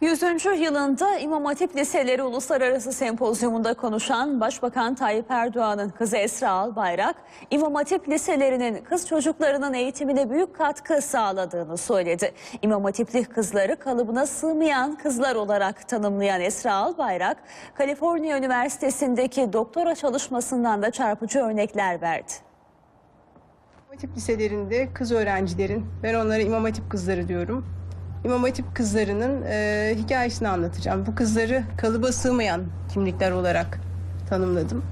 100. yılında İmam Hatip Liseleri Uluslararası Sempozyumunda konuşan Başbakan Tayyip Erdoğan'ın kızı Esra Albayrak, İmam Hatip liselerinin kız çocuklarının eğitimine büyük katkı sağladığını söyledi. İmam Hatipli kızları kalıbına sığmayan kızlar olarak tanımlayan Esra Albayrak, Kaliforniya Üniversitesi'ndeki doktora çalışmasından da çarpıcı örnekler verdi. İmam Hatip liselerinde kız öğrencilerin, ben onlara İmam Hatip kızları diyorum. İmam Hatip kızlarının e, hikayesini anlatacağım. Bu kızları kalıba sığmayan kimlikler olarak tanımladım.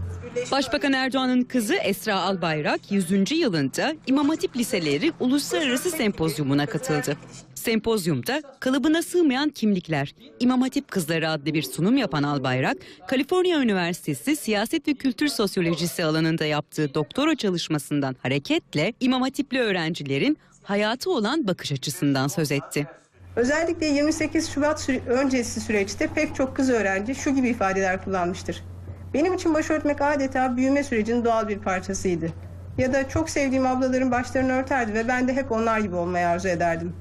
Başbakan Erdoğan'ın kızı Esra Albayrak 100. yılında İmam Hatip Liseleri Uluslararası Sempozyumuna katıldı. Sempozyumda kalıbına sığmayan kimlikler, İmam Hatip Kızları adlı bir sunum yapan Albayrak, Kaliforniya Üniversitesi Siyaset ve Kültür Sosyolojisi alanında yaptığı doktora çalışmasından hareketle İmam Hatipli öğrencilerin hayatı olan bakış açısından söz etti. Özellikle 28 Şubat süre- öncesi süreçte pek çok kız öğrenci şu gibi ifadeler kullanmıştır. Benim için başörtmek adeta büyüme sürecinin doğal bir parçasıydı. Ya da çok sevdiğim ablaların başlarını örterdi ve ben de hep onlar gibi olmayı arzu ederdim.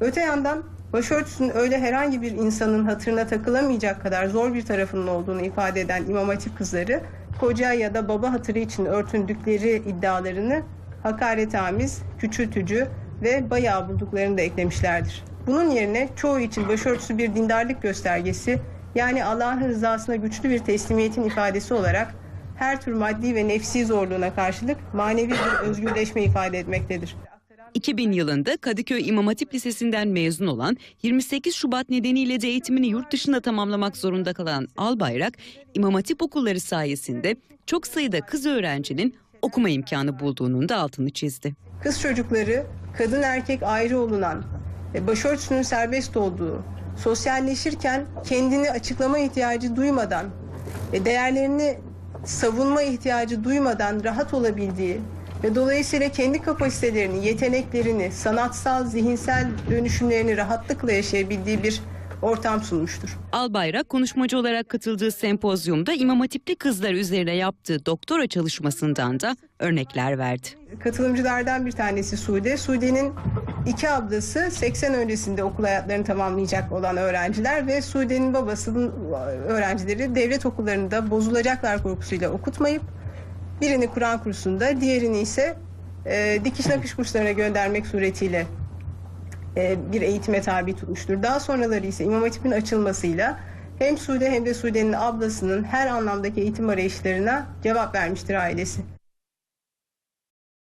Öte yandan başörtüsünün öyle herhangi bir insanın hatırına takılamayacak kadar zor bir tarafının olduğunu ifade eden İmam Hatip kızları, koca ya da baba hatırı için örtündükleri iddialarını hakaretamiz, küçültücü ve bayağı bulduklarını da eklemişlerdir. Bunun yerine çoğu için başörtüsü bir dindarlık göstergesi, yani Allah'ın rızasına güçlü bir teslimiyetin ifadesi olarak her tür maddi ve nefsi zorluğuna karşılık manevi bir özgürleşme ifade etmektedir. 2000 yılında Kadıköy İmam Hatip Lisesi'nden mezun olan 28 Şubat nedeniyle de eğitimini yurt dışında tamamlamak zorunda kalan Albayrak, İmam Hatip okulları sayesinde çok sayıda kız öğrencinin okuma imkanı bulduğunun da altını çizdi. Kız çocukları kadın erkek ayrı olunan, başörtüsünün serbest olduğu, sosyalleşirken kendini açıklama ihtiyacı duymadan, değerlerini savunma ihtiyacı duymadan rahat olabildiği ve dolayısıyla kendi kapasitelerini, yeteneklerini, sanatsal, zihinsel dönüşümlerini rahatlıkla yaşayabildiği bir ortam sunmuştur. Albayrak konuşmacı olarak katıldığı sempozyumda İmam Hatipli kızlar üzerine yaptığı doktora çalışmasından da örnekler verdi. Katılımcılardan bir tanesi Sude. Sude'nin iki ablası 80 öncesinde okul hayatlarını tamamlayacak olan öğrenciler ve Sude'nin babasının öğrencileri devlet okullarında bozulacaklar korkusuyla okutmayıp birini Kur'an kursunda, diğerini ise e, dikiş nakış kurslarına göndermek suretiyle bir eğitime tabi tutmuştur. Daha sonraları ise İmam Hatip'in açılmasıyla hem Sude hem de Sude'nin ablasının her anlamdaki eğitim arayışlarına cevap vermiştir ailesi.